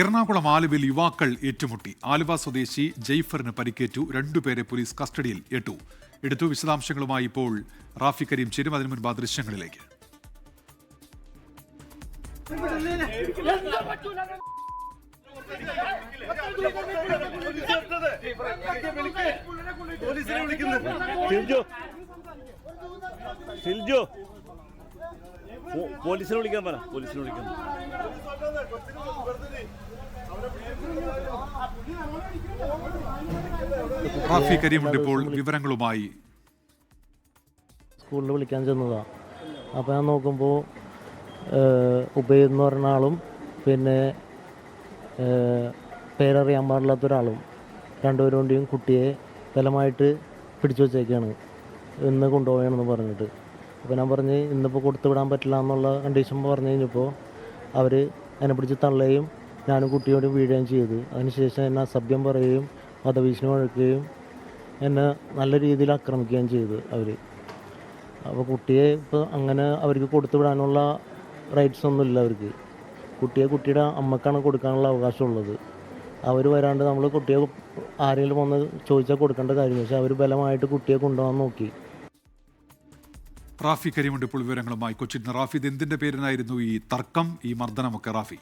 എറണാകുളം ആലുവയിൽ യുവാക്കൾ ഏറ്റുമുട്ടി. ആലുവ സ്വദേശി ജയ്ഫറിന് പരിക്കേറ്റു. രണ്ടുപേരെ പോലീസ് കസ്റ്റഡിയിൽ ഏറ്റു. എടുത്തു വിശദാംശങ്ങളുമായി ഇപ്പോൾ റാഫി കരീം. ചേരും അതിനു മുൻപ് ആ ദൃശ്യങ്ങളിലേക്ക്. സിൽജു. സിൽജു. പോലീസിനെ വിളിക്കാൻ പറ. പോലീസിനെ വിളിക്കാൻ റാഫി കരീമുണ്ട് ഇപ്പോൾ വിവരങ്ങളുമായി. സ്കൂളിൽ വിളിക്കാൻ ചെന്നതാ. അപ്പോൾ ഞാൻ നോക്കുമ്പോൾ ഉബൈ എന്ന് പറഞ്ഞ ആളും പിന്നെ പേരറിയാൻ പാടില്ലാത്ത ഒരാളും രണ്ടുപേരും കൊണ്ടും കുട്ടിയെ ബലമായിട്ട് പിടിച്ചു വച്ചേക്കാണ്. ഇന്ന് കൊണ്ടുപോകണമെന്ന് പറഞ്ഞിട്ട്. അപ്പോൾ ഞാൻ പറഞ്ഞ് ഇന്നിപ്പോൾ കൊടുത്തു വിടാൻ പറ്റില്ല എന്നുള്ള കണ്ടീഷൻ പറഞ്ഞു കഴിഞ്ഞപ്പോൾ അവർ എന്നെ പിടിച്ച് തള്ളുകയും ഞാനും കുട്ടിയോട് വീഴുകയും ചെയ്തു. അതിനുശേഷം എന്നെ അസഭ്യം പറയുകയും വധഭീഷണി മുഴക്കുകയും എന്നെ നല്ല രീതിയിൽ ആക്രമിക്കുകയും ചെയ്തു അവർ അപ്പോൾ കുട്ടിയെ ഇപ്പോൾ അങ്ങനെ അവർക്ക് കൊടുത്തു വിടാനുള്ള റൈറ്റ്സ് ഒന്നുമില്ല അവർക്ക്. കുട്ടിയെ കുട്ടിയുടെ അമ്മക്കാണ് കൊടുക്കാനുള്ള അവകാശമുള്ളത്. അവർ വരാണ്ട് നമ്മൾ കുട്ടിയെ ആരെങ്കിലും വന്ന് ചോദിച്ചാൽ കൊടുക്കേണ്ട കാര്യം. പക്ഷേ അവർ ബലമായിട്ട് കുട്ടിയെ കൊണ്ടുപോകാൻ നോക്കി. റാഫി കരിമുണ്ട് ഇപ്പോൾ വിവരങ്ങളുമായി കൊച്ചിൻ റാഫി. ഇത് എന്തിന്റെ പേരിനായിരുന്നു ഈ തർക്കം? ഈ മർദ്ദനമൊക്കെ റാഫി.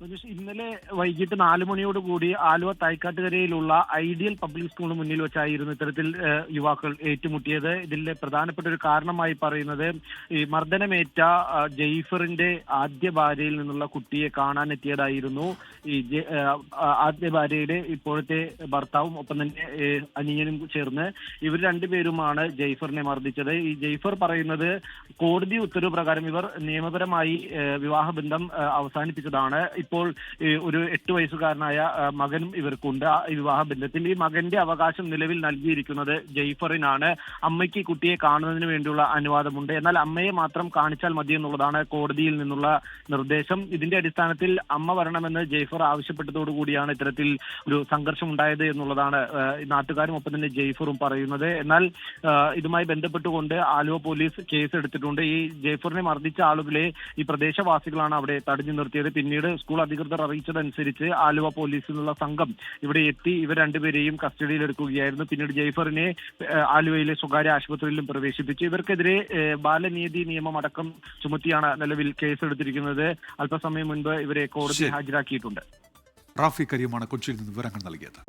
മനീഷ്, ഇന്നലെ വൈകിട്ട് നാല് മണിയോട് കൂടി ആലുവ തൈക്കാട്ടുകരയിലുള്ള ഐഡിയൽ പബ്ലിക് സ്കൂളിന് മുന്നിൽ വെച്ചായിരുന്നു ഇത്തരത്തിൽ യുവാക്കൾ ഏറ്റുമുട്ടിയത്. ഇതിന്റെ പ്രധാനപ്പെട്ട ഒരു കാരണമായി പറയുന്നത് ഈ മർദ്ദനമേറ്റ ജെയ്ഫറിന്റെ ആദ്യ ഭാര്യയിൽ നിന്നുള്ള കുട്ടിയെ കാണാനെത്തിയതായിരുന്നു. ഈ ആദ്യ ഭാര്യയുടെ ഇപ്പോഴത്തെ ഭർത്താവും ഒപ്പം തന്നെ അനിയനും ചേർന്ന് ഇവർ രണ്ടുപേരുമാണ് ജെയ്ഫറിനെ മർദ്ദിച്ചത്. ഈ ജെയ്ഫർ പറയുന്നത് കോടതി ഉത്തരവ് പ്രകാരം ഇവർ നിയമപരമായി വിവാഹബന്ധം അവസാനിപ്പിച്ചതാണ്. ഇപ്പോൾ ഒരു എട്ട് വയസ്സുകാരനായ മകനും ഇവർക്കുണ്ട്. വിവാഹ ബന്ധത്തിൽ ഈ മകന്റെ അവകാശം നിലവിൽ നൽകിയിരിക്കുന്നത് ജയ്ഫറിനാണ്. അമ്മയ്ക്ക് കുട്ടിയെ കാണുന്നതിന് വേണ്ടിയുള്ള അനുവാദമുണ്ട്. എന്നാൽ അമ്മയെ മാത്രം കാണിച്ചാൽ മതി എന്നുള്ളതാണ് കോടതിയിൽ നിന്നുള്ള നിർദ്ദേശം. ഇതിന്റെ അടിസ്ഥാനത്തിൽ അമ്മ വരണമെന്ന് ജയ്ഫർ ആവശ്യപ്പെട്ടതോടുകൂടിയാണ് ഇത്തരത്തിൽ ഒരു സംഘർഷം ഉണ്ടായത് എന്നുള്ളതാണ് നാട്ടുകാരും ഒപ്പം തന്നെ ജയ്ഫറും പറയുന്നത്. എന്നാൽ ഇതുമായി ബന്ധപ്പെട്ടുകൊണ്ട് ആലുവ പോലീസ് കേസ് എടുത്തിട്ടുണ്ട് ഈ ജയ്ഫറിനെ മർദ്ദിച്ച ആളുകളെ ഈ പ്രദേശവാസികളാണ് അവിടെ തടഞ്ഞു നിർത്തിയത്. പിന്നീട് സ്കൂൾ അധികൃതർ അറിയിച്ചതനുസരിച്ച് ആലുവ പോലീസിൽ നിന്നുള്ള സംഘം ഇവിടെ എത്തി ഇവർ രണ്ടുപേരെയും കസ്റ്റഡിയിൽ എടുക്കുകയായിരുന്നു. പിന്നീട് ജയ്ഫറിനെ ആലുവയിലെ സ്വകാര്യ ആശുപത്രിയിലും പ്രവേശിപ്പിച്ചു. ഇവർക്കെതിരെ ബാലനീതി നിയമം അടക്കം ചുമത്തിയാണ് നിലവിൽ കേസെടുത്തിരിക്കുന്നത്. അല്പസമയം മുൻപ് ഇവരെ കോടതി ഹാജരാക്കിയിട്ടുണ്ട്. റാഫി കരീമാണ് കൊച്ചിയിൽ നിന്ന് വിവരങ്ങൾ നൽകിയത്.